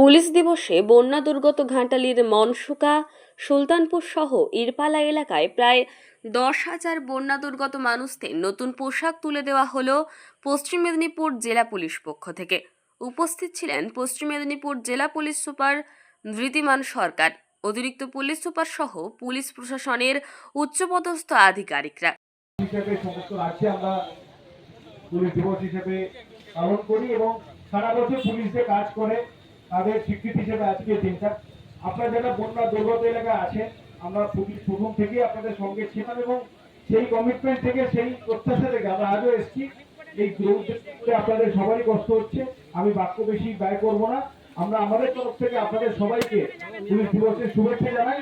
Police দিবসে বন্যা দুর্গত ঘাটালির মনসুকা, সুলতানপুর সহ ইরপালা এলাকায় প্রায় দশ হাজার বন্যা দুর্গত মানুষদের নতুন পোশাক তুলে দেওয়া হলো পশ্চিম মেদিনীপুর জেলা পুলিশ পক্ষ থেকে। উপস্থিত ছিলেন পশ্চিম মেদিনীপুর জেলা পুলিশ সুপার ধৃতিমান সরকার, অতিরিক্ত পুলিশ সুপার সহ পুলিশ প্রশাসনের উচ্চপদস্থ আধিকারিকরা। পুলিশ দিবস হিসেবে পালন করি এবং সারা বছর পুলিশ কাজ করে তাদের স্বীকৃতি হিসেবে আজকে দিনটা আপনারা যারা বন্যা দুর্গত এলাকায় আছেন, আমরা খুবই প্রথম থেকে আপনাদের সঙ্গে ছিলাম এবং সেই কমিটমেন্ট থেকে সেই প্রত্যাশা থেকে আমরা আজও এসেছি। এই দুর্যোগে আপনাদের সবারই কষ্ট হচ্ছে। আমি বাক্য বেশি ব্যয় করব না। আমরা আমাদের তরফ থেকে আপনাদের সবাইকে পুলিশ দিবসের শুভেচ্ছা জানাই।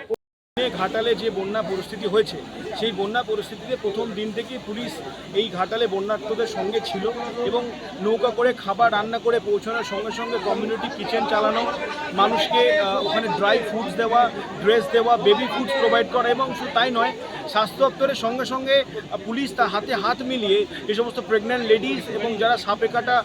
ঘাটালে যে বন্যা পরিস্থিতি হয়েছে, সেই বন্যা পরিস্থিতিতে প্রথম দিন থেকে পুলিশ এই ঘাটালে বন্যার্থদের সঙ্গে ছিল এবং নৌকা করে খাবার রান্না করে পৌঁছানোর সঙ্গে সঙ্গে কমিউনিটি কিচেন চালানো, মানুষকে ওখানে ড্রাই ফুডস দেওয়া ড্রেস দেওয়া বেবি ফুডস প্রোভাইড করা এবং শুধু তাই নয় স্বাস্থ্য দপ্তরের সঙ্গে সঙ্গে পুলিশ তার হাতে হাত মিলিয়ে যে সমস্ত প্রেগন্যান্ট লেডিস এবং যারা সাপে কাটা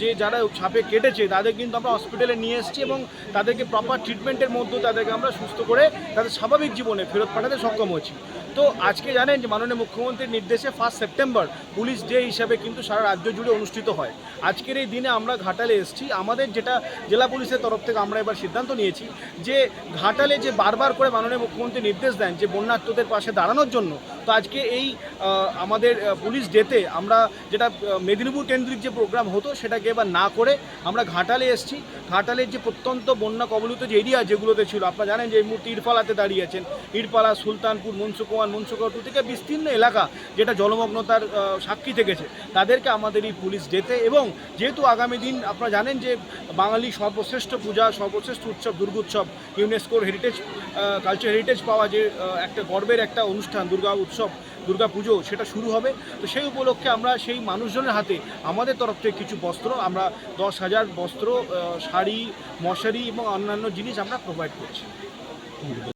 যে যারা সাপে কেটেছে, তাদের কিন্তু আমরা হসপিটালে নিয়ে এসেছি এবং তাদেরকে প্রপার ট্রিটমেন্টের মধ্যে তাদেরকে আমরা সুস্থ করে তাদের স্বাভাবিক জীবনে ফেরত পাঠাতে সক্ষম হয়েছি। তো আজকে জানেন যে মাননীয় মুখ্যমন্ত্রীর নির্দেশে ফার্স্ট সেপ্টেম্বর পুলিশ ডে হিসাবে কিন্তু সারা রাজ্য জুড়ে অনুষ্ঠিত হয়। আজকের এই দিনে আমরা ঘাটালে এসেছি। আমাদের যেটা জেলা পুলিশের তরফ থেকে আমরা এবার সিদ্ধান্ত নিয়েছি যে ঘাটালে যে বারবার করে মাননীয় মুখ্যমন্ত্রী নির্দেশ দেন যে বন্যার্থদের পাশে দাঁড়ানোর জন্য। তো আজকে এই আমাদের পুলিশ ডেতে আমরা যেটা মেদিনীপুর কেন্দ্রিক যে প্রোগ্রাম হতো সেটাকে এবার না করে আমরা ঘাটালে এসেছি। ঘাটালের যে প্রত্যন্ত বন্যা কবলিত যে এরিয়া যেগুলোতে ছিল, আপনারা জানেন যে এই মুহূর্তে ইরপালাতে দাঁড়িয়ে আছেন। ইরপালা, সুলতানপুর মনসুকুয়ান মনসুকুয়া টু থেকে বিস্তীর্ণ এলাকা যেটা জলমগ্নতার সাক্ষী থেকেছে। তাদেরকে আমাদের এই পুলিশ ডেতে এবং যেহেতু আগামী দিন আপনারা জানেন যে বাঙালি সর্বশ্রেষ্ঠ পূজা, সর্বশ্রেষ্ঠ উৎসব, দুর্গোৎসব ইউনেস্কোর হেরিটেজ কালচার হেরিটেজ পাওয়া যে একটা গর্বের একটা অনুষ্ঠান দুর্গা উৎসব দুর্গা পুজো সেটা শুরু হবে। তো সেই উপলক্ষে আমরা সেই মানুষজনের হাতে আমাদের তরফ থেকে কিছু বস্ত্র, আমরা দশ হাজার বস্ত্র শাড়ি, মশারি এবং অন্যান্য জিনিস আমরা প্রোভাইড করছি।